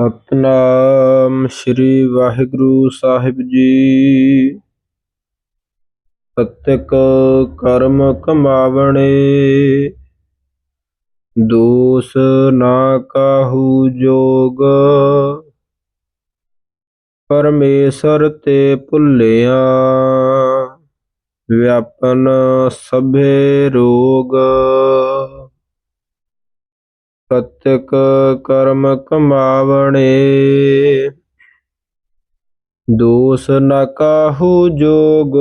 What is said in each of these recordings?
ਸਤਨਾਮ ਸ੍ਰੀ ਵਾਹਿਗੁਰੂ ਸਾਹਿਬ ਜੀ। ਕਤਿਕ ਕਰਮ ਕਮਾਵਣੇ, ਦੋਸ ਨਾ ਕਾਹੂ ਜੋਗ। ਪਰਮੇਸ਼ਰ ਤੇ ਭੁੱਲਿਆ, ਵਿਆਪਨ ਸਭੇ ਰੋਗ। ਕਤਿਕ ਕਰਮ ਕਮਾਵਣੇ। ਦੋਸ ਨ ਕਾਹੂ ਜੋਗ।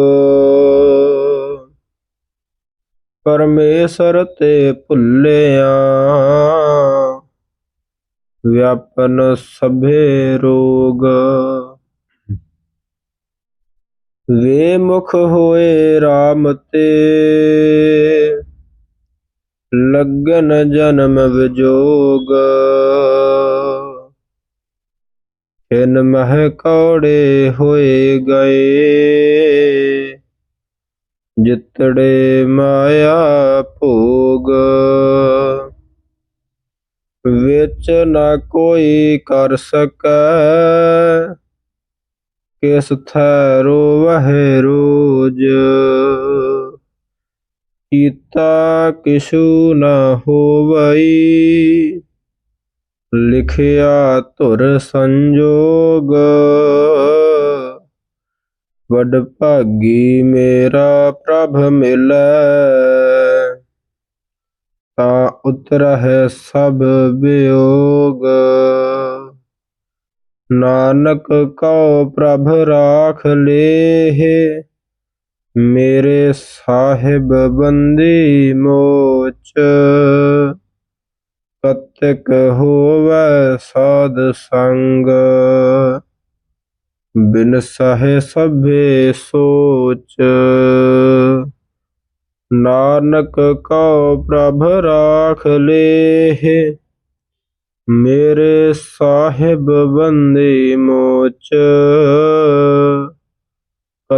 ਪਰਮੇਸ਼ਰ ਤੇ ਭੁੱਲਿਆ। ਵਿਆਪਨ ਸਭੇ ਰੋਗ। ਵੇ ਮੁਖ ਹੋਏ RAM ਤੇ। ਲੱਗਨ ਜਨਮ ਵਿਜੋਗ। ਖਿਨ ਮਹਿ ਕੌੜੇ ਹੋਏ ਗਏ। ਜਿਤੜੇ ਮਾਇਆ ਭੋਗ। ਵਿੱਚ ਨਾ ਕੋਈ ਕਰ ਸਕੈ। ਕਿਸ ਥੈ ਰੋਵਹਿ ਰੋਜ। ਕੀਤਾ ਕਿਛੂ ਨ ਹੋਵਈ। ਲਿਖਿਆ ਧੁਰ ਸੰਜੋਗ। ਵਡ ਭਾਗੀ ਮੇਰਾ ਪ੍ਰਭ ਮਿਲੈ। ਤਾਂ ਉਤਰਹਿ ਸਭ ਵਿਯੋਗ ਨਾਨਕ ਕਉ ਪ੍ਰਭ ਰਾਖ ਲੇਹ। ਮੇਰੇ ਸਾਹਿਬ ਬੰਦੀ ਮੋਚ, ਕਤਕ ਹੋਵੈ ਸਾਧ ਸੰਗ। ਬਿਨ ਸਹੇ ਸਭੇ ਸੋਚ, ਨਾਨਕ ਕਉ ਪ੍ਰਭ ਰਾਖ ਲੇਹ। ਮੇਰੇ ਸਾਹਿਬ ਬੰਦੀ ਮੋਚ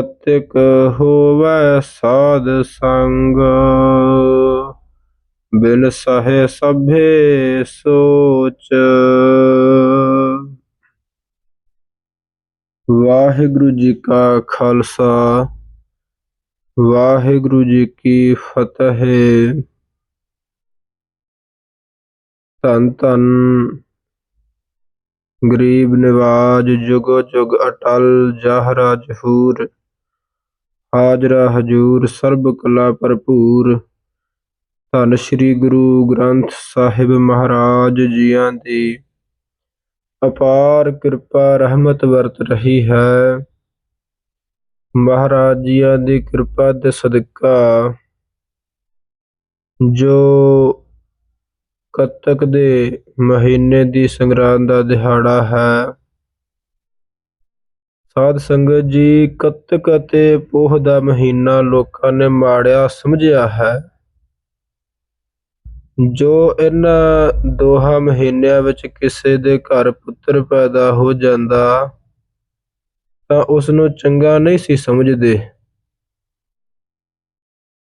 ਕਤਿਕ ਹੋਵੈ ਸਾਧ ਸੰਗ। ਬਿਨ ਸਹੇ ਸਭੇ ਸੋਚ। ਵਾਹਿਗੁਰੂ ਜੀ ਕਾ ਖਾਲਸਾ, ਵਾਹਿਗੁਰੂ ਜੀ ਕੀ ਫਤਿਹ। ਤਨ ਤਨ ਗਰੀਬ ਨਿਵਾਜ ਜੁਗੋ ਜੁਗ ਅਟਲ ਜਹਰਾ ਜਹੂਰ ਹਾਜ਼ਰਾ ਹਜੂਰ ਸਰਬ ਕਲਾ ਭਰਪੂਰ। ਧੰਨ ਸ੍ਰੀ ਗੁਰੂ ਗ੍ਰੰਥ ਸਾਹਿਬ ਮਹਾਰਾਜ ਜੀਆਂ ਦੀ ਅਪਾਰ ਕਿਰਪਾ ਰਹਿਮਤ ਵਰਤ ਰਹੀ ਹੈ। ਮਹਾਰਾਜ ਜੀਆਂ ਦੀ ਕਿਰਪਾ ਦੇ ਸਦਕਾ ਜੋ ਕੱਤਕ ਦੇ ਮਹੀਨੇ ਦੀ ਸੰਗਰਾਂਦ ਦਾ ਦਿਹਾੜਾ ਹੈ ਸਾਧ ਸੰਗਤ ਜੀ, ਕੱਤਕ ਅਤੇ ਪੋਹ ਦਾ ਮਹੀਨਾ ਲੋਕਾਂ ਨੇ ਮਾੜਿਆ ਸਮਝਿਆ ਹੈ। ਜੋ ਇਹਨਾਂ ਦੋਹਾਂ ਮਹੀਨਿਆਂ ਵਿੱਚ ਕਿਸੇ ਦੇ ਘਰ ਪੁੱਤਰ ਪੈਦਾ ਹੋ ਜਾਂਦਾ, ਤਾਂ ਉਸ ਨੂੰ ਚੰਗਾ ਨਹੀਂ ਸੀ ਸਮਝਦੇ।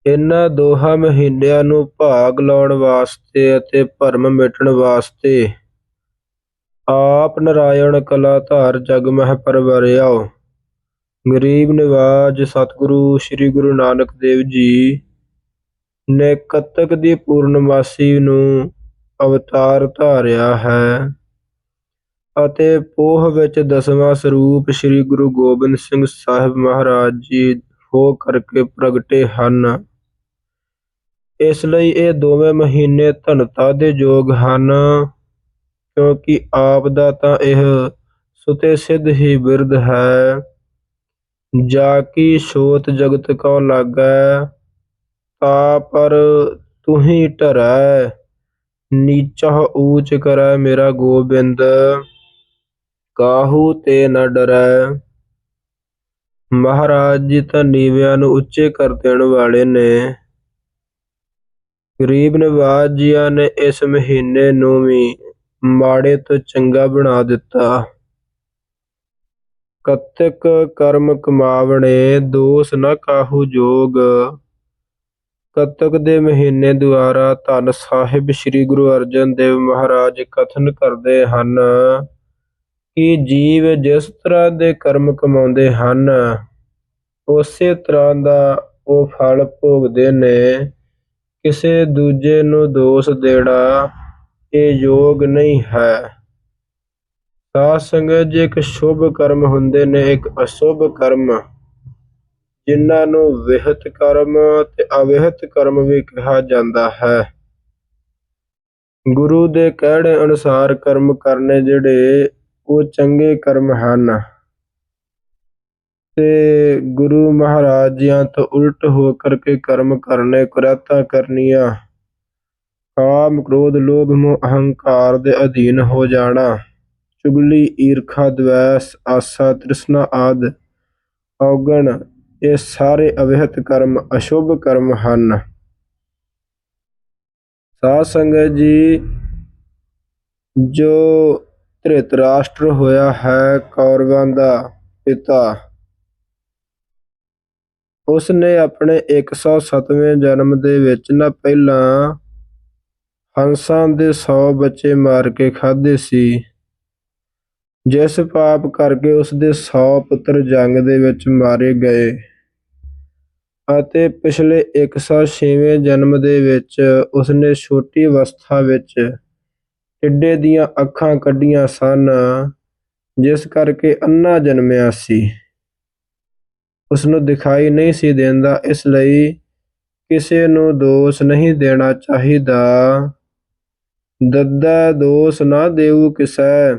ਇਹਨਾਂ ਦੋਹਾਂ ਮਹੀਨਿਆਂ ਨੂੰ ਭਾਗ ਲਾਉਣ ਵਾਸਤੇ ਅਤੇ ਭਰਮ ਮਿਟਣ ਵਾਸਤੇ ਆਪ ਨਰਾਇਣ ਕਲਾ ਧਾਰ ਜਗ ਮਹਿ ਪਰਵਰਿਆਓ ਗਰੀਬ ਨਿਵਾਜ ਸਤਿਗੁਰੂ ਸ੍ਰੀ ਗੁਰੂ ਨਾਨਕ ਦੇਵ ਜੀ ਨੇ ਕੱਤਕ ਦੀ ਪੂਰਨਮਾਸੀ ਨੂੰ ਅਵਤਾਰ ਧਾਰਿਆ ਹੈ ਅਤੇ ਪੋਹ ਵਿੱਚ ਦਸਵਾਂ ਸਰੂਪ ਸ੍ਰੀ ਗੁਰੂ ਗੋਬਿੰਦ ਸਿੰਘ ਸਾਹਿਬ ਮਹਾਰਾਜ ਜੀ ਹੋ ਕਰਕੇ ਪ੍ਰਗਟੇ ਹਨ। ਇਸ ਲਈ ਇਹ ਦੋਵੇਂ ਮਹੀਨੇ ਧਨਤਾ ਦੇ ਯੋਗ ਹਨ। ਕਿਉਂਕਿ ਆਪ ਦਾ ਤਾਂ ਇਹ ਸੁਤੇ ਸਿੱਧ ਹੀ ਬਿਰਧ ਹੈ। ਜਾ ਕੀ ਛੋਤ ਜਗਤ ਕਉ ਲਾਗੈ, ਤਾ ਪਰ ਤੁਹੀ ਢਰੈ। ਨੀਚਾ ਊਚ ਕਰੈ ਮੇਰਾ ਗੋਬਿੰਦ, ਕਾਹੂ ਤੇ ਨ ਡਰੈ। ਮਹਾਰਾਜ ਜੀ ਤਾਂ ਨੀਵਿਆਂ ਨੂੰ ਉੱਚੇ ਕਰ ਦੇਣ ਵਾਲੇ ਨੇ। ਗਰੀਬ ਨਿਵਾਜ ਜੀਆਂ ਨੇ ਇਸ ਮਹੀਨੇ ਨੂੰ ਵੀ ਮਾੜੇ ਤੋਂ ਚੰਗਾ ਬਣਾ ਦਿੱਤਾ। ਕਤਕ ਕਰਮ ਕਮਾਵਣੇ, ਦੋਸ ਨ ਕਾਹੂ ਜੋਗ। ਕਤਕ ਦੇ ਮਹੀਨੇ ਦੁਆਰਾ ਧੰਨ ਸਾਹਿਬ ਸ੍ਰੀ ਗੁਰੂ ਅਰਜਨ ਦੇਵ ਮਹਾਰਾਜ ਕਥਨ ਕਰਦੇ ਹਨ ਕਿ ਜੀਵ ਜਿਸ ਤਰ੍ਹਾਂ ਦੇ ਕਰਮ ਕਮਾਉਂਦੇ ਹਨ, ਉਸੇ ਤਰ੍ਹਾਂ ਦਾ ਉਹ ਫਲ ਭੋਗਦੇ ਨੇ। ਕਿਸੇ ਦੂਜੇ ਨੂੰ ਦੋਸ਼ ਦੇਣਾ ਇਹ ਯੋਗ ਨਹੀਂ ਹੈ। ਸਾਧ ਸੰਗਤ ਜੀ ਇੱਕ ਸ਼ੁਭ ਕਰਮ ਹੁੰਦੇ ਨੇ, ਇੱਕ ਅਸ਼ੁਭ ਕਰਮ, ਜਿਨ੍ਹਾਂ ਨੂੰ ਵਿਹਤ ਕਰਮ ਤੇ ਅਵਿਹਤ ਕਰਮ ਵੀ ਕਿਹਾ ਜਾਂਦਾ ਹੈ। ਗੁਰੂ ਦੇ ਕਹਿਣੇ ਅਨੁਸਾਰ ਕਰਮ ਕਰਨੇ ਜਿਹੜੇ, ਉਹ ਚੰਗੇ ਕਰਮ ਹਨ। ਤੇ ਗੁਰੂ ਮਹਾਰਾਜ ਜੀਆਂ ਤੋਂ ਉਲਟ ਹੋ ਕਰਕੇ ਕਰਮ ਕਰਨੇ, ਕੁਰਤਾ ਕਰਨੀਆਂ ਕਾਮ ਕ੍ਰੋਧ ਲੋਭ ਮੋਹ ਅਹੰਕਾਰ ਦੇ ਅਧੀਨ ਹੋ ਜਾਣਾ। ਚੁਗਲੀ, ਈਰਖਾ ਦ્વੈਸ ਆਸਾ, ਤ੍ਰਿਸ਼ਨਾ ਆਦ ਔਗਣ, ਇਹ ਸਾਰੇ ਅਵਿਹਤ ਕਰਮ, ਅਸ਼ੁਭ ਕਰਮ ਹਨ। ਸਾਧ ਸੰਗਤ ਜੀ, ਜੋ ਧ੍ਰਿਤਰਾਸ਼ਟਰ ਹੋਇਆ ਹੈ ਕੌਰਵਾਂ ਦਾ ਪਿਤਾ ਉਸ ਨੇ ਆਪਣੇ 107ਵੇਂ ਜਨਮ ਦੇ ਵਿੱਚ ਨਾ ਪਹਿਲਾਂ ਹੰਸਾਂ ਦੇ ਸੌ ਬੱਚੇ ਮਾਰ ਕੇ ਖਾਧੇ ਸੀ। ਜਿਸ ਪਾਪ ਕਰਕੇ ਉਸ ਦੇ 100 ਪੁੱਤਰ ਜੰਗ ਦੇ ਵਿੱਚ ਮਾਰੇ ਗਏ ਅਤੇ ਪਿਛਲੇ 106ਵੇਂ ਜਨਮ ਦੇ ਵਿੱਚ ਉਸ ਨੇ ਛੋਟੀ ਅਵਸਥਾ ਵਿੱਚ ਟਿੱਡੇ ਦੀਆਂ ਅੱਖਾਂ ਕੱਢੀਆਂ ਸਨ, ਜਿਸ ਕਰਕੇ ਅੰਨਾ ਜਨਮਿਆ ਸੀ। ਉਸ ਨੂੰ ਦਿਖਾਈ ਨਹੀਂ ਸੀ ਦਿੰਦਾ, ਇਸ ਲਈ ਕਿਸੇ ਨੂੰ ਦੋਸ਼ ਨਹੀਂ ਦੇਣਾ ਚਾਹੀਦਾ। ਦੱਦਾ ਦੋਸ਼ ਨਾ ਦੇਉ ਕਿਸੈ।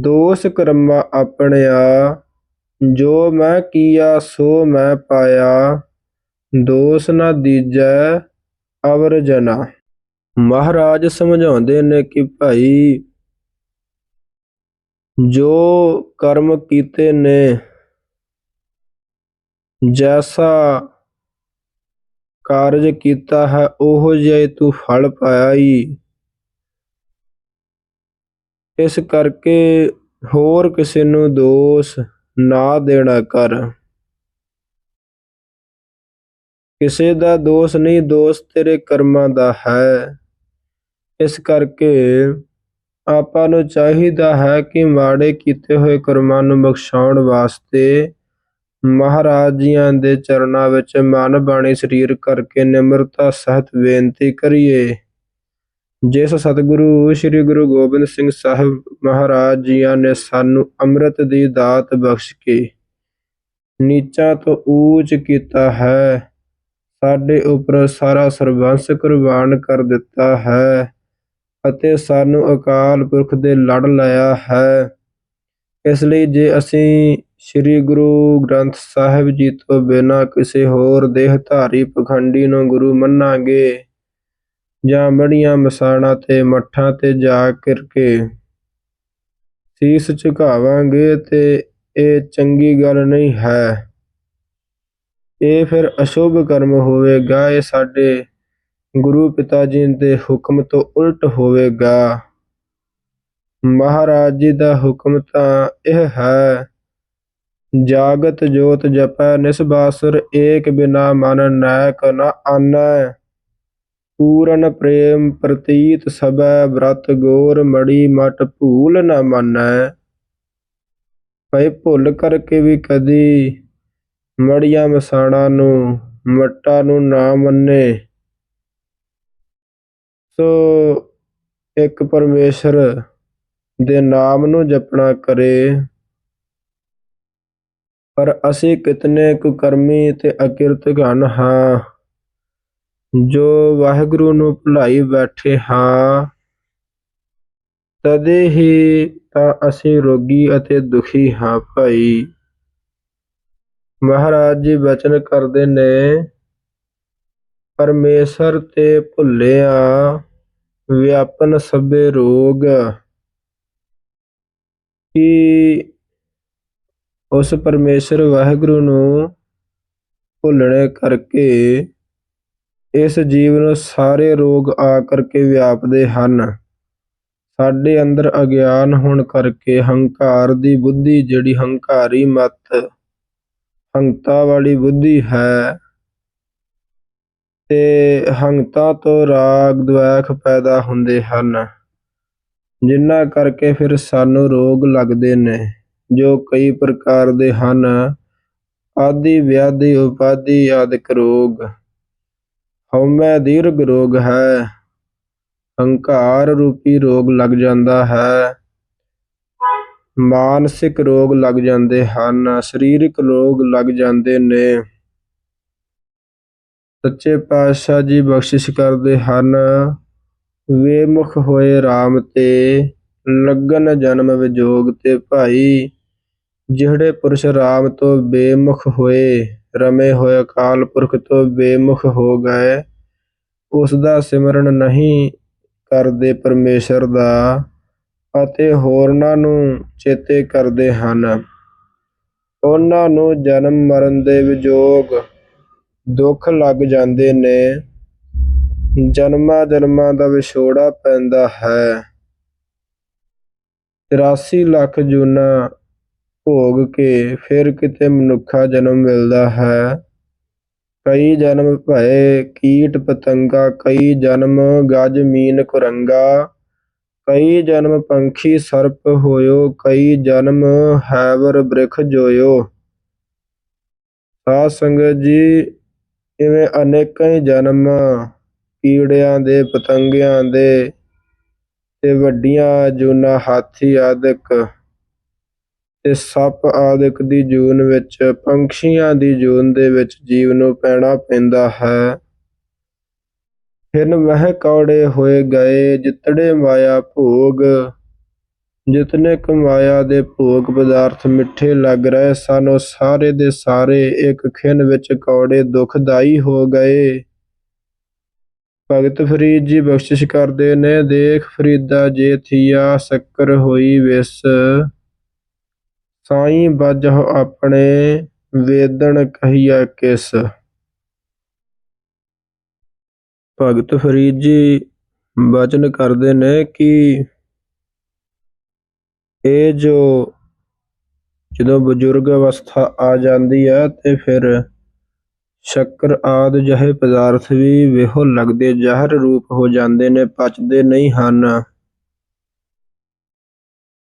ਦੋਸ਼ ਕਰਮਾ ਆਪਣਿਆ, ਜੋ ਮੈਂ ਕੀਆ ਸੋ ਮੈਂ ਪਾਇਆ। ਦੋਸ਼ ਨਾ ਦੀਜੈ ਅਵਰ ਜਨਾ। ਮਹਾਰਾਜ ਸਮਝਾਉਂਦੇ ਨੇ ਕਿ ਭਾਈ, ਜੋ ਕਰਮ ਕੀਤੇ ਨੇ, ਜੈਸਾ ਕਾਰਜ ਕੀਤਾ ਹੈ, ਉਹੋ ਜਿਹਾ ਤੂੰ ਫਲ ਪਾਇਆ ਈ। ਇਸ ਕਰਕੇ ਹੋਰ ਕਿਸੇ ਨੂੰ ਦੋਸ਼ ਨਾ ਦੇਣਾ ਕਰ। ਕਿਸੇ ਦਾ ਦੋਸ਼ ਨਹੀਂ, ਦੋਸ਼ ਤੇਰੇ ਕਰਮਾਂ ਦਾ ਹੈ। ਇਸ ਕਰਕੇ ਆਪਾਂ ਨੂੰ ਚਾਹੀਦਾ ਹੈ ਕਿ ਮਾੜੇ ਕੀਤੇ ਹੋਏ ਕਰਮਾਂ ਨੂੰ ਬਖਸ਼ਾਉਣ ਵਾਸਤੇ ਮਹਾਰਾਜ ਜੀਆਂ ਦੇ ਚਰਨਾਂ ਵਿੱਚ ਮਨ ਬਾਣੀ ਸਰੀਰ ਕਰਕੇ ਨਿਮਰਤਾ ਸਹਿਤ ਬੇਨਤੀ ਕਰੀਏ। ਜਿਸ ਸਤਿਗੁਰੂ ਸ੍ਰੀ ਗੁਰੂ ਗੋਬਿੰਦ ਸਿੰਘ ਸਾਹਿਬ ਮਹਾਰਾਜ ਜੀਆਂ ਨੇ ਸਾਨੂੰ ਅੰਮ੍ਰਿਤ ਦੀ ਦਾਤ ਬਖਸ਼ ਕੇ ਨੀਚਾਂ ਤੋਂ ਉੱਚ ਕੀਤਾ ਹੈ, ਸਾਡੇ ਉੱਪਰ ਸਾਰਾ ਸਰਬੰਸ ਕੁਰਬਾਨ ਕਰ ਦਿੱਤਾ ਹੈ ਅਤੇ ਸਾਨੂੰ ਅਕਾਲ ਪੁਰਖ ਦੇ ਲੜ ਲਾਇਆ ਹੈ। ਇਸ ਲਈ ਜੇ ਅਸੀਂ ਸ੍ਰੀ ਗੁਰੂ ਗ੍ਰੰਥ ਸਾਹਿਬ ਜੀ ਤੋਂ ਬਿਨਾਂ ਕਿਸੇ ਹੋਰ ਦੇਹਧਾਰੀ ਪਖੰਡੀ ਨੂੰ ਗੁਰੂ ਮੰਨਾਂਗੇ ਜਾਂ ਮੜੀਆਂ ਮਸਾਣਾ ਤੇ ਮੱਠਾਂ ਤੇ ਜਾ ਕਰਕੇ ਸੀਸ ਝੁਕਾਵਾਂਗੇ ਤੇ ਇਹ ਚੰਗੀ ਗੱਲ ਨਹੀਂ ਹੈ। ਇਹ ਫਿਰ ਅਸ਼ੁਭ ਕਰਮ ਹੋਵੇਗਾ। ਇਹ ਸਾਡੇ ਗੁਰੂ ਪਿਤਾ ਜੀ ਦੇ ਹੁਕਮ ਤੋਂ ਉਲਟ ਹੋਵੇਗਾ। ਮਹਾਰਾਜ ਜੀ ਦਾ ਹੁਕਮ ਤਾਂ ਇਹ ਹੈ, ਜਾਗਤ ਜੋਤ ਜਪੈ, ਨਿਸਬਾਸੁਰ ਏਕ ਬਿਨਾ ਮਨ ਨਾਇਕ ਨ ਆਨੈ। ਪੂਰਨ ਪ੍ਰੇਮ ਪ੍ਰਤੀਤ ਸਬੈ ਬ੍ਰਤ ਗੋਰ ਮੜੀ ਮਟ ਭੂਲ ਨ ਮੰਨੈ। ਭਈ ਭੁੱਲ ਕਰਕੇ ਵੀ ਕਦੀ ਮੜੀਆਂ ਮਸਾਣਾ ਨੂੰ, ਮੱਟਾ ਨੂੰ ਨਾ ਮੰਨੇ। ਸੋ ਇੱਕ ਪਰਮੇਸ਼ਰ ਦੇ ਨਾਮ ਨੂੰ ਜਪਣਾ ਕਰੇ। ਪਰ ਅਸੀਂ ਕਿਤਨੇ ਕੁਕਰਮੀ ਤੇ ਅਕਿਰਤ ਘਨ ਹਾਂ। ਜੋ ਵਾਹਿਗੁਰੂ ਨੂੰ ਭੁਲਾਈ ਬੈਠੇ ਹਾਂ, ਤਦੇ ਹੀ ਤਾਂ ਅਸੀਂ ਰੋਗੀ ਅਤੇ ਦੁਖੀ ਹਾਂ ਭਾਈ। ਮਹਾਰਾਜ ਜੀ ਬਚਨ ਕਰਦੇ ਨੇ, ਪਰਮੇਸ਼ਰ ਤੇ ਭੁੱਲਿਆ ਵਿਆਪਨ ਸਭੇ ਰੋਗ, ਕਿ ਉਸ ਪਰਮੇਸ਼ਰ ਵਾਹਿਗੁਰੂ ਨੂੰ ਭੁੱਲਣੇ ਕਰਕੇ ਇਸ ਜੀਵ ਨੂੰ ਸਾਰੇ ਰੋਗ ਆ ਕਰਕੇ ਵਿਆਪਦੇ ਹਨ। ਸਾਡੇ ਅੰਦਰ ਅਗਿਆਨ ਹੋਣ ਕਰਕੇ ਹੰਕਾਰ ਦੀ ਬੁੱਧੀ ਜਿਹੜੀ ਹੰਕਾਰੀ ਮਤ ਹੰਤਾ ਵਾਲੀ ਬੁੱਧੀ ਹੈ ਤੇ ਹੰਤਾ ਤੋਂ ਰਾਗ ਦ્વੈਖ ਪੈਦਾ ਹੁੰਦੇ ਹਨ। ਜਿਨ੍ਹਾਂ ਕਰਕੇ ਫਿਰ ਸਾਨੂੰ ਰੋਗ ਲੱਗਦੇ ਨੇ, ਜੋ ਕਈ ਪ੍ਰਕਾਰ ਦੇ ਹਨ। ਆਦਿ, ਵਿਆਧੀ, ਉਪਾਧੀ, ਆਦਿਕ ਰੋਗ। ਹਉਮੈ ਦੀਰਘ ਰੋਗ ਹੈ, ਹੰਕਾਰ ਰੂਪੀ ਰੋਗ ਲੱਗ ਜਾਂਦਾ ਹੈ। ਮਾਨਸਿਕ ਰੋਗ ਲੱਗ ਜਾਂਦੇ ਹਨ, ਸਰੀਰਕ ਰੋਗ ਲੱਗ ਜਾਂਦੇ ਨੇ। ਸੱਚੇ ਪਾਤਸ਼ਾਹ ਜੀ ਬਖਸ਼ਿਸ਼ ਕਰਦੇ ਹਨ, ਵੇਮੁਖ ਹੋਏ RAM ਤੇ ਲੱਗਨ ਜਨਮ ਵਿਜੋਗ ਤੇ ਭਾਈ, ਜਿਹੜੇ ਪੁਰਸ਼ RAM ਤੋਂ ਬੇਮੁਖ ਹੋਏ। ਰਮੇ ਹੋਏ ਅਕਾਲ ਪੁਰਖ ਤੋਂ ਬੇਮੁਖ ਹੋ ਗਏ। ਉਸ ਦਾ ਸਿਮਰਨ ਨਹੀਂ ਕਰਦੇ ਪਰਮੇਸ਼ਰ ਦਾ, ਅਤੇ ਹੋਰਨਾਂ ਨੂੰ ਚੇਤੇ ਕਰਦੇ ਹਨ। ਉਹਨਾਂ ਨੂੰ ਜਨਮ ਮਰਨ ਦੇ ਵਿਜੋਗ ਦੁੱਖ ਲੱਗ ਜਾਂਦੇ ਨੇ। ਜਨਮਾਂ ਜਨਮਾਂ ਦਾ ਵਿਛੋੜਾ ਪੈਂਦਾ ਹੈ। 83 ਲੱਖ ਜੂਨਾ ਭੋਗ ਕੇ, ਫਿਰ ਕਿਤੇ ਮਨੁੱਖਾ ਜਨਮ ਮਿਲਦਾ ਹੈ। ਕਈ ਜਨਮ ਭਏ ਕੀਟ ਪਤੰਗਾ, ਕਈ ਜਨਮ ਗਜ ਮੀਨ ਕੁਰੰਗਾ, ਕਈ ਜਨਮ ਪੰਖੀ ਸਰਪ ਹੋਇਓ, ਕਈ ਜਨਮ ਹੈਵਰ ਬ੍ਰਿਖ ਜੋਇਓ। ਸਾਧ ਸੰਗਤ ਜੀ, ਇਵੇਂ ਅਨੇਕਾਂ ਜਨਮ ਕੀੜਿਆਂ ਦੇ, ਪਤੰਗਿਆਂ ਦੇ ਤੇ ਵੱਡੀਆਂ ਜੂਨਾਂ ਹਾਥੀ ਆਦਿਕ ਤੇ ਸੱਪ ਆਦਿਕ ਦੀ ਜੂਨ ਵਿੱਚ, ਪੰਛੀਆਂ ਦੀ ਜੂਨ ਦੇ ਵਿੱਚ ਜੀਵ ਨੂੰ ਪੈਣਾ ਪੈਂਦਾ ਹੈ। ਹਿਨ ਮਹਿ ਕੌੜੇ ਹੋਏ ਗਏ ਜਿਤੜੇ ਮਾਇਆ ਭੋਗ, ਜਿਤਨੇ ਕਮਾਇਆ ਦੇ ਭੋਗ ਪਦਾਰਥ ਮਿੱਠੇ ਲੱਗ ਰਹੇ ਸਨ, ਉਹ ਸਾਰੇ ਦੇ ਸਾਰੇ ਇੱਕ ਖਿਨ ਵਿੱਚ ਕੌੜੇ ਦੁਖਦਾਈ ਹੋ ਗਏ। ਭਗਤ ਫਰੀਦ ਜੀ ਬਖਸ਼ਿਸ਼ ਕਰਦੇ ਨੇ, ਦੇਖ ਫਰੀਦਾ ਜੇ ਥੀਆ, ਸ਼ੱਕਰ ਹੋਈ ਵਿਸ। ਸਾਈਂ ਬਜਹੁ ਆਪਣੇ ਵੇਦਨ ਕਹੀਆ ਕਿਸ। ਭਗਤ ਫਰੀਦ ਜੀ ਬਚਨ ਕਰਦੇ ਨੇ ਕਿ ਇਹ ਜੋ ਜਦੋਂ ਬਜ਼ੁਰਗ ਅਵਸਥਾ ਆ ਜਾਂਦੀ ਹੈ ਤੇ ਫਿਰ ਸ਼ੱਕਰ ਆਦ ਜਿਹੇ ਪਦਾਰਥ ਵੀ ਵੇਹੋ ਲੱਗਦੇ ਜ਼ਹਿਰ ਰੂਪ ਹੋ ਜਾਂਦੇ ਨੇ, ਪਚਦੇ ਨਹੀਂ ਹਨ।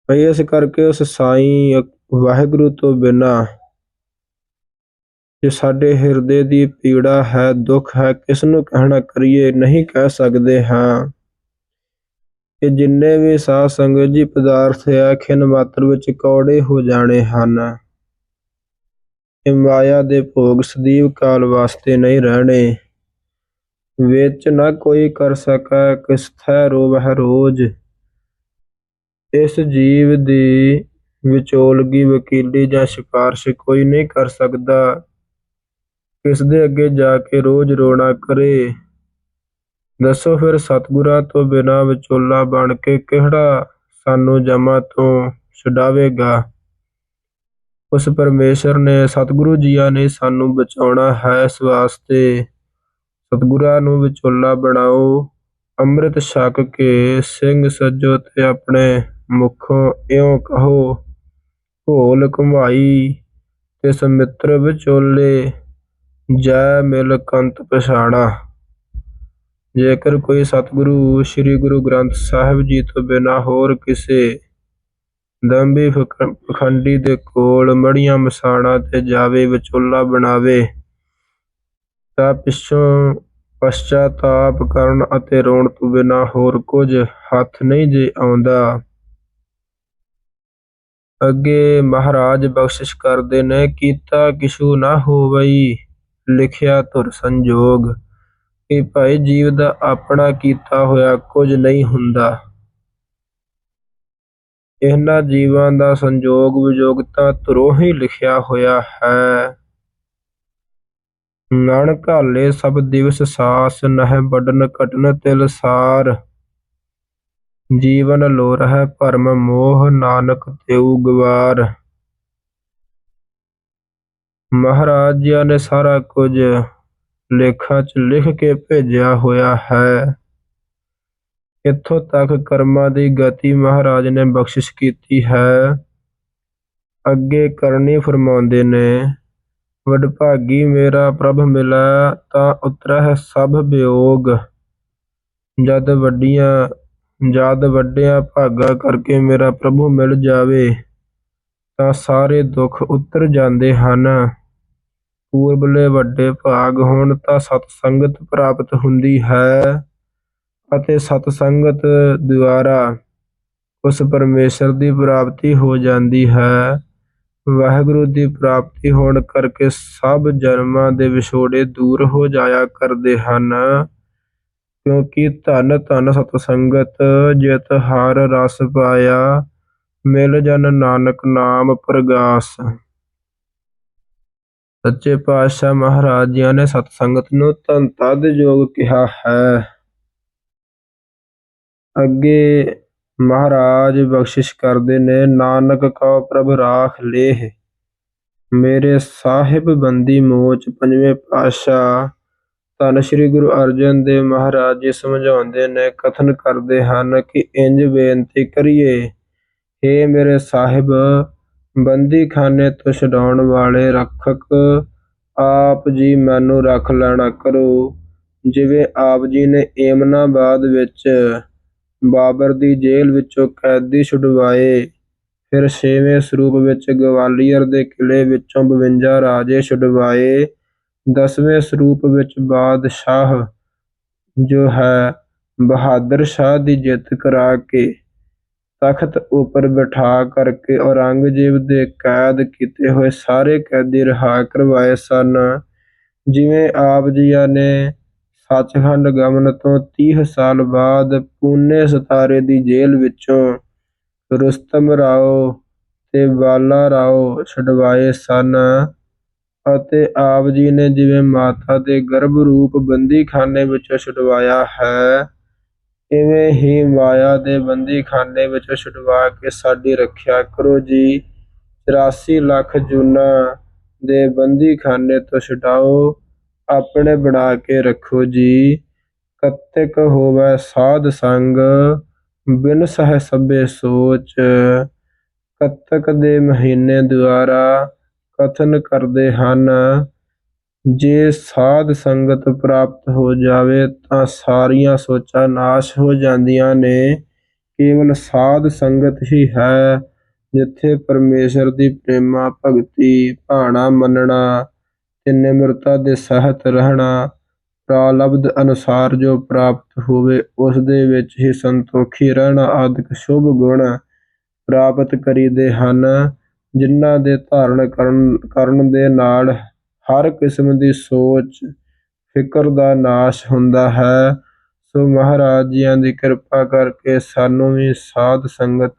ਇਸ ਕਰਕੇ ਉਸ ਸਾਈਂ ਵਾਹਿਗੁਰੂ ਤੋਂ ਬਿਨਾ। ਜੇ ਸਾਡੇ ਹਿਰਦੇ ਦੀ ਪੀੜਾ ਹੈ, ਦੁੱਖ ਹੈ, ਕਿਸ ਨੂੰ ਕਹਿਣਾ ਕਰੀਏ, ਨਹੀਂ ਕਹਿ ਸਕਦੇ ਹਾਂ। ਕਿ ਜਿੰਨੇ ਵੀ ਸਾਧ ਸੰਗਤ ਜੀ ਪਦਾਰਥ ਆ ਖਿਨ ਮਾਤਰ ਵਿੱਚ ਕੌੜੇ ਹੋ ਜਾਣੇ ਹਨ। ਇਹ ਮਾਇਆ ਦੇ ਭੋਗ ਸਦੀਵ ਕਾਲ ਵਾਸਤੇ ਨਹੀਂ ਰਹਿਣੇ। ਵਿੱਚ ਨਾ ਕੋਈ ਕਰ ਸਕਾ ਕਿਸ ਥੈ ਰੋਵਹਿ ਰੋਜ। ਇਸ ਜੀਵ ਦੀ ਵਿਚੋਲਗੀ ਵਕੀਲੀ ਜਾਂ ਸਿਫਾਰਸ਼ ਕੋਈ ਨਹੀਂ ਕਰ ਸਕਦਾ। ਕਿਸ ਦੇ ਅੱਗੇ ਜਾ ਕੇ ਰੋਜ਼ ਰੋਣਾ ਕਰੇ? ਦੱਸੋ ਫਿਰ ਸਤਿਗੁਰਾਂ ਤੋਂ ਬਿਨਾ ਵਿਚੋਲਾ ਬਣ ਕੇ ਕਿਹੜਾ ਸਾਨੂੰ ਜਮਾ ਤੋਂ ਛਡਾਵੇਗਾ? ਉਸ ਪਰਮੇਸ਼ਰ ਨੇ ਸਤਿਗੁਰੂ ਜੀਆਂ ਨੇ ਸਾਨੂੰ ਬਚਾਉਣਾ ਹੈ ਇਸ ਵਾਸਤੇ। ਸਤਿਗੁਰਾਂ ਨੂੰ ਵਿਚੋਲਾ ਬਣਾਓ। ਅੰਮ੍ਰਿਤ ਛਕ ਕੇ ਸਿੰਘ ਸੱਜੋ ਤੇ ਆਪਣੇ ਮੁਖੋਂ ਇਉਂ ਕਹੋ ਭੋਲ ਘੁਮਾਈ ਤੇ ਸਮਿੱਤਰ ਵਿਚੋਲੇ ਜੈ ਮਿਲ ਕੰਤ ਪਛਾਣਾ। ਜੇਕਰ ਕੋਈ ਸਤਿਗੁਰੂ, ਸ੍ਰੀ ਗੁਰੂ ਗ੍ਰੰਥ ਸਾਹਿਬ ਜੀ ਤੋਂ ਬਿਨਾ ਹੋਰ ਕਿਸੇ ਦੰਬੀ ਪਖੰਡੀ ਦੇ ਕੋਲ ਮੜੀਆਂ ਮਸਾਣਾ ਤੇ ਜਾਵੇ, ਵਿਚੋਲਾ ਬਣਾਵੇ, ਤਾਂ ਪਿੱਛੋਂ ਪਛਤਾਪ ਕਰਨ ਅਤੇ ਰੋਣ ਤੋਂ ਬਿਨਾ ਹੋਰ ਕੁਝ ਹੱਥ ਨਹੀਂ ਜੇ ਆਉਂਦਾ। ਅੱਗੇ ਮਹਾਰਾਜ ਬਖਸ਼ਿਸ਼ ਕਰਦੇ ਨੇ, ਕੀਤਾ ਕਿਛੂ ਨਾ ਹੋਵਈ, ਲਿਖਿਆ ਧੁਰ ਸੰਜੋਗ। ਕਿ ਭਾਈ ਜੀਵ ਦਾ ਆਪਣਾ ਕੀਤਾ ਹੋਇਆ ਕੁਝ ਨਹੀਂ ਹੁੰਦਾ। ਇਹਨਾਂ ਜੀਵਾਂ ਦਾ ਸੰਜੋਗ ਵਿਜੋਗ ਤਾਂ ਧੁਰੋਂ ਹੀ ਲਿਖਿਆ ਹੋਇਆ ਹੈ। ਨਣ ਘਾਲੇ ਸਭ ਦਿਵਸ ਸਾਸ, ਨਹਿ ਬਡਨ ਕਟਨ ਤਿਲ ਸਾਰ। ਜੀਵਨ ਲੋ ਰਹਿ ਭਰਮ ਮੋਹ ਨਾਨਕ ਤੇਉ ਗਵਾਰ। ਮਹਾਰਾਜ ਜੀ ਨੇ ਸਾਰਾ ਕੁਝ ਲੇਖਾਂ 'ਚ ਲਿਖ ਕੇ ਭੇਜਿਆ ਹੋਇਆ ਹੈ। ਇੱਥੋਂ ਤੱਕ ਕਰਮਾਂ ਦੀ ਗਤੀ ਮਹਾਰਾਜ ਨੇ ਬਖਸ਼ਿਸ਼ ਕੀਤੀ ਹੈ। ਅੱਗੇ ਕਰਨੀ ਫਰਮਾਉਂਦੇ ਨੇ, ਵਡਭਾਗੀ ਮੇਰਾ ਪ੍ਰਭ ਮਿਲਾ ਤਾਂ ਉਤਰਹਿ ਸਭ ਵਿਯੋਗ ਜਦ ਵੱਡੀਆਂ ਜਦ ਵੱਡਿਆਂ ਭਾਗਾ ਕਰਕੇ ਮੇਰਾ ਪ੍ਰਭੂ ਮਿਲ ਜਾਵੇ, ਤਾਂ ਸਾਰੇ ਦੁੱਖ ਉਤਰ ਜਾਂਦੇ ਹਨ। ਪੂਰਬਲੇ ਵੱਡੇ ਭਾਗ ਹੋਣ ਤਾਂ ਸਤ ਸੰਗਤ ਪ੍ਰਾਪਤ ਹੁੰਦੀ ਹੈ ਅਤੇ ਸਤ ਸੰਗਤ ਦੁਆਰਾ ਉਸ ਪਰਮੇਸ਼ਰ ਦੀ ਪ੍ਰਾਪਤੀ ਹੋ ਜਾਂਦੀ ਹੈ। ਵਾਹਿਗੁਰੂ ਦੀ ਪ੍ਰਾਪਤੀ ਹੋਣ ਕਰਕੇ ਸਭ ਜਨਮਾਂ ਦੇ ਵਿਛੋੜੇ ਦੂਰ ਹੋ ਜਾਇਆ ਕਰਦੇ ਹਨ। ਕਿਉਂਕਿ ਧਨ ਧਨ ਸਤ ਸੰਗਤ ਜਿਤ ਹਰ ਰਸ ਪਾਇਆ, ਮਿਲ ਜਨ ਨਾਨਕ ਨਾਮ ਪ੍ਰਗਾਸ। ਸੱਚੇ ਪਾਤਸ਼ਾਹ ਮਹਾਰਾਜ ਜੀ ਨੇ ਸਤ ਸੰਗਤ ਨੂੰ ਧਨ ਤਦ ਯੋਗ ਕਿਹਾ ਹੈ, ਅੱਗੇ ਮਹਾਰਾਜ ਬਖਸ਼ਿਸ਼ ਕਰਦੇ ਨੇ, ਨਾਨਕ ਕਉ ਪ੍ਰਭ ਰਾਖ ਲੇਹ, ਮੇਰੇ ਸਾਹਿਬ ਬੰਦੀ ਮੋਚ ਪੰਜਵੇਂ ਪਾਤਸ਼ਾਹ ਧੰਨ ਸ਼੍ਰੀ ਗੁਰੂ ਅਰਜਨ ਦੇਵ ਮਹਾਰਾਜ ਜੀ ਸਮਝਾਉਂਦੇ ਨੇ, ਕਥਨ ਕਰਦੇ ਹਨ ਕਿ ਇੰਜ ਬੇਨਤੀ ਕਰੀਏ ਏ ਮੇਰੇ ਸਾਹਿਬ, ਬੰਦੀਖਾਨੇ ਤੋਂ ਛਡਾਉਣ ਵਾਲੇ ਰੱਖਕ, ਆਪ ਜੀ ਮੈਨੂੰ ਰੱਖ ਲੈਣਾ ਕਰੋ। ਜਿਵੇਂ ਆਪ ਜੀ ਨੇ ਏਮਨਾਬਾਦ ਵਿੱਚ ਬਾਬਰ ਦੀ ਜੇਲ੍ਹ ਵਿੱਚੋਂ ਕੈਦੀ ਛੁਡਵਾਏ, ਫਿਰ ਛੇਵੇਂ ਸਰੂਪ ਵਿੱਚ ਗਵਾਲੀਅਰ ਦੇ ਕਿਲੇ ਵਿੱਚੋਂ 52 ਰਾਜੇ ਛੁਡਵਾਏ ਦਸਵੇਂ ਸਰੂਪ ਵਿੱਚ ਬਾਦਸ਼ਾਹ ਜੋ ਹੈ, ਬਹਾਦਰ ਸ਼ਾਹ ਦੀ ਜਿੱਤ ਕਰਾ ਕੇ ਤਖਤ ਉੱਪਰ ਬਿਠਾ ਕਰਕੇ ਔਰੰਗਜ਼ੇਬ ਦੇ ਕੈਦ ਕੀਤੇ ਹੋਏ ਸਾਰੇ ਕੈਦੀ ਰਿਹਾ ਕਰਵਾਏ ਸਨ। ਜਿਵੇਂ ਆਪ ਜੀਆਂ ਨੇ ਸੱਚਖੰਡ ਗਮਨ ਤੋਂ 30 ਸਾਲ ਬਾਅਦ ਪੂਨੇ ਸਤਾਰੇ ਦੀ ਜੇਲ੍ਹ ਵਿੱਚੋਂ ਰੁਸਤਮ ਰਾਓ ਤੇ ਬਾਲਾ ਰਾਓ ਛਡਵਾਏ ਸਨ। ਅਤੇ ਆਪ ਜੀ ਨੇ ਜਿਵੇਂ ਮਾਤਾ ਦੇ ਗਰਭ ਰੂਪ ਬੰਦੀਖਾਨੇ ਵਿੱਚੋਂ ਛੁਡਵਾਇਆ ਹੈ, ਇਵੇਂ ਹੀ ਮਾਇਆ ਦੇ ਬੰਦੀਖਾਨੇ ਵਿੱਚੋਂ ਛਡਵਾ ਕੇ ਸਾਡੀ ਰੱਖਿਆ ਕਰੋ ਜੀ। 84 ਲੱਖ ਜੂਨਾ ਦੇ ਬੰਦੀਖਾਨੇ ਤੋਂ ਛਡਾਓ, ਆਪਣੇ ਬਣਾ ਕੇ ਰੱਖੋ ਜੀ। ਕਤਿਕ ਹੋਵੇ ਸਾਧ ਸੰਗ, ਬਿਨ ਸਹਿ ਸਭੇ ਸੋਚ। ਕਤਕ ਦੇ ਮਹੀਨੇ ਦੁਆਰਾ ਕਥਨ ਕਰਦੇ ਹਨ। ਜੇ ਸਾਧ ਸੰਗਤ ਪ੍ਰਾਪਤ ਹੋ ਜਾਵੇ ਤਾਂ ਸਾਰੀਆਂ ਸੋਚਾਂ ਨਾਸ਼ ਹੋ ਜਾਂਦੀਆਂ ਨੇ। ਕੇਵਲ ਸਾਧ ਸੰਗਤ ਹੀ ਹੈ ਜਿੱਥੇ ਪਰਮੇਸ਼ਰ ਦੀ ਪ੍ਰੇਮਾ, ਭਗਤੀ, ਭਾਣਾ ਮੰਨਣਾ, ਤੇ ਨਿਮਰਤਾ ਦੇ ਸਹਿਤ ਰਹਿਣਾ ਪ੍ਰਾਲਬਧ ਅਨੁਸਾਰ ਜੋ ਪ੍ਰਾਪਤ ਹੋਵੇ, ਉਸ ਦੇ ਵਿੱਚ ਹੀ ਸੰਤੋਖੀ ਰਹਿਣਾ ਆਦਿਕ ਸ਼ੁਭ ਗੁਣ ਪ੍ਰਾਪਤ ਕਰੀਦੇ ਹਨ। ਜਿਨ੍ਹਾਂ ਦੇ ਧਾਰਨ ਕਰਨ ਕਰਨ ਦੇ ਨਾਲ ਹਰ ਕਿਸਮ ਦੀ ਸੋਚ, ਫਿਕਰ ਦਾ ਨਾਸ਼ ਹੁੰਦਾ ਹੈ। ਸੋ ਮਹਾਰਾਜ ਜੀਆਂ ਦੀ ਕਿਰਪਾ ਕਰਕੇ ਸਾਨੂੰ ਵੀ ਸਾਧ ਸੰਗਤ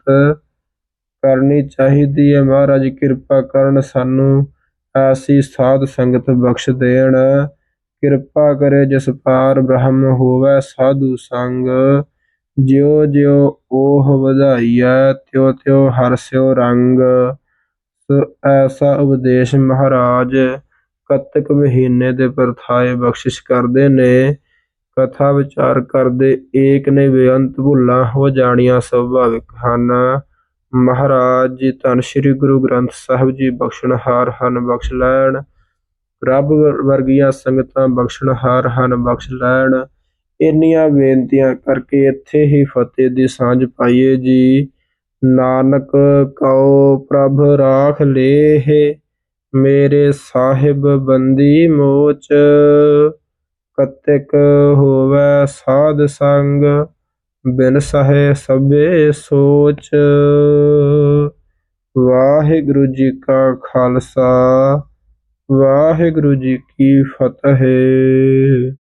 ਕਰਨੀ ਚਾਹੀਦੀ ਹੈ। ਮਹਾਰਾਜ, ਕਿਰਪਾ ਕਰਨ ਸਾਨੂੰ ਐਸੀ ਸਾਧ ਸੰਗਤ ਬਖਸ਼ ਦੇਣ। ਕਿਰਪਾ ਕਰੇ ਜਿਸ ਪਾਰ ਬ੍ਰਹਮ ਹੋਵੇ ਸਾਧੂ ਸੰਗ। ਜਿਉ ਜਿਉ ਉਹ ਵਧਾਈਐ ਤਿਉ ਤਿਉ ਹਰ ਹਰਸਿਓ ਰੰਗ। ਐਸਾ ਉਪਦੇਸ਼ ਮਹਾਰਾਜ ਕੱਤਕ ਮਹੀਨੇ ਦੇ ਪਰਥਾਏ ਬਖਸ਼ਿਸ਼ ਕਰਦੇ ਨੇ। ਕਥਾ ਵਿਚਾਰ ਕਰਦੇ ਏਕ ਨੇ ਬੇਅੰਤ ਭੁੱਲਾਂ ਹੋ ਜਾਣੀਆਂ ਸੁਭਾਵਿਕ ਹਨ। ਮਹਾਰਾਜ ਜੀ ਧੰਨ ਸ੍ਰੀ ਗੁਰੂ ਗ੍ਰੰਥ ਸਾਹਿਬ ਜੀ ਬਖਸ਼ਣਹਾਰ ਹਨ, ਬਖਸ਼ ਲੈਣ। ਰੱਬ ਵਰਗੀਆਂ ਸੰਗਤਾਂ ਬਖਸ਼ਣਹਾਰ ਹਨ, ਬਖਸ਼ ਲੈਣ। ਇੰਨੀਆਂ ਬੇਨਤੀਆਂ ਕਰਕੇ ਇੱਥੇ ਹੀ ਫਤਿਹ ਦੀ ਸਾਂਝ ਪਾਈਏ ਜੀ। ਨਾਨਕ ਕਉ ਪ੍ਰਭ ਰਾਖ ਲੇਹ, ਮੇਰੇ ਸਾਹਿਬ ਬੰਦੀ ਮੋਚ। ਕਤਿਕ ਹੋਵੇ ਸਾਧ ਸੰਗ, ਬਿਨ ਸਹੇ ਸਭੇ ਸੋਚ। ਵਾਹਿਗੁਰੂ ਜੀ ਕਾ ਖਾਲਸਾ, ਵਾਹਿਗੁਰੂ ਜੀ ਕੀ ਫਤਿਹ।